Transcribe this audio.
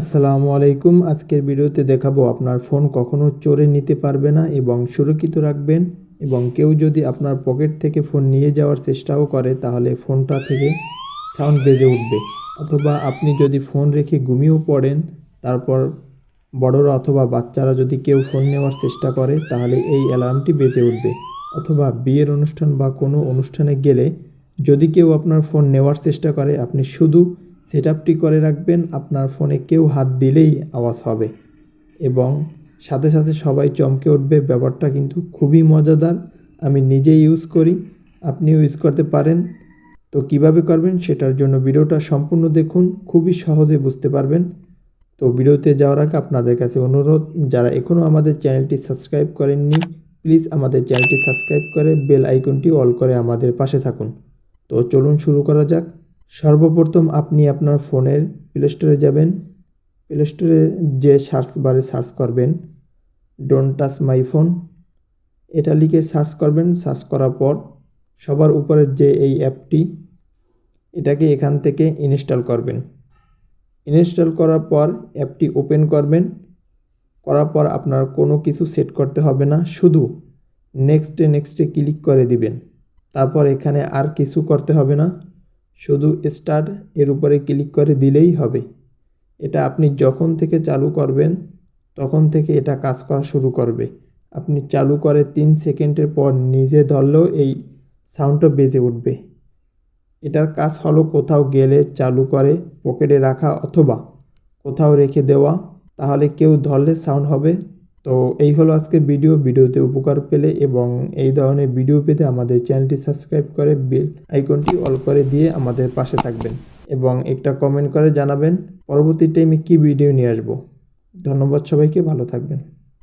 আসসালামু আলাইকুম। আজকের ভিডিওতে দেখাবো আপনার ফোন কখনো চোরে নিতে পারবে না এবং সুরক্ষিত রাখবেন এবং কেউ যদি আপনার পকেট থেকে ফোন নিয়ে যাওয়ার চেষ্টাও করে, তাহলে ফোনটা থেকে সাউন্ড বেজে উঠবে। অথবা আপনি যদি ফোন রেখে ঘুমিয়েও পড়েন, তারপর বড়রা অথবা বাচ্চারা যদি কেউ ফোন নেওয়ার চেষ্টা করে, তাহলে এই অ্যালার্মটি বেজে উঠবে। অথবা বিয়ের অনুষ্ঠান বা কোনো অনুষ্ঠানে গেলে যদি কেউ আপনার ফোন নেওয়ার চেষ্টা করে, আপনি শুধু সেট আপটি করে রাখবেন, আপনার ফোনে কেউ হাত দিলেই আওয়াজ হবে। এবং সাথে সাথে সবাই চমকে উঠবে, ব্যাপারটা কিন্তু খুবই মজাদার। আমি নিজেই ইউজ করি, আপনিও ইউজ করতে পারেন। তো কীভাবে করবেন সেটার জন্য ভিডিওটা সম্পূর্ণ দেখুন, খুবই সহজে বুঝতে পারবেন। তো ভিডিওতে যাওয়ার আগে আপনাদের কাছে অনুরোধ, যারা এখনও আমাদের চ্যানেলটি সাবস্ক্রাইব করেননি প্লিজ আমাদের চ্যানেলটি সাবস্ক্রাইব করে বেল আইকনটি অল করে আমাদের পাশে থাকুন। তো চলুন শুরু করা যাক। সর্বপ্রথম আপনি আপনার ফোনের প্লে স্টোরে যাবেন। প্লে স্টোরে যে সার্চ বারে সার্চ করবেন ডোন্ট টাচ মাই ফোন এটা লিখে সার্চ করবেন। সার্চ করার পর সবার উপরে যে এই অ্যাপটি, এটাকে এখান থেকে ইনস্টল করবেন। ইনস্টল করার পর অ্যাপটি ওপেন করবেন। করার পর আপনার কোনো কিছু সেট করতে হবে না, শুধু নেক্সটে নেক্সটে ক্লিক করে দিবেন। তারপর এখানে আর কিছু করতে হবে না। শুধু স্টার্ট এর উপরে ক্লিক করে দিলেই হবে। এটা আপনি যখন থেকে চালু করবেন, তখন থেকে এটা কাজ করা শুরু করবে। আপনি চালু করে তিন সেকেন্ডের পর নিজে ধরলেও এই সাউন্ডটা বেজে উঠবে। এটার কাজ হলো কোথাও গেলে চালু করে পকেটে রাখা অথবা কোথাও রেখে দেওয়া। তাহলে কেউ ধরলে সাউন্ড হবে তো এই হলো আজকে ভিডিও ভিডিওতে উপকার পেলে এবং এই ধরনের ভিডিও পেতে আমাদের চ্যানেলটি সাবস্ক্রাইব করে বেল আইকনটি অল করে দিয়ে আমাদের পাশে থাকবেন এবং একটা কমেন্ট করে জানাবেন, পরবর্তী টাইমে কী ভিডিও নিয়ে আসব। ধন্যবাদ সবাইকে, ভালো থাকবেন।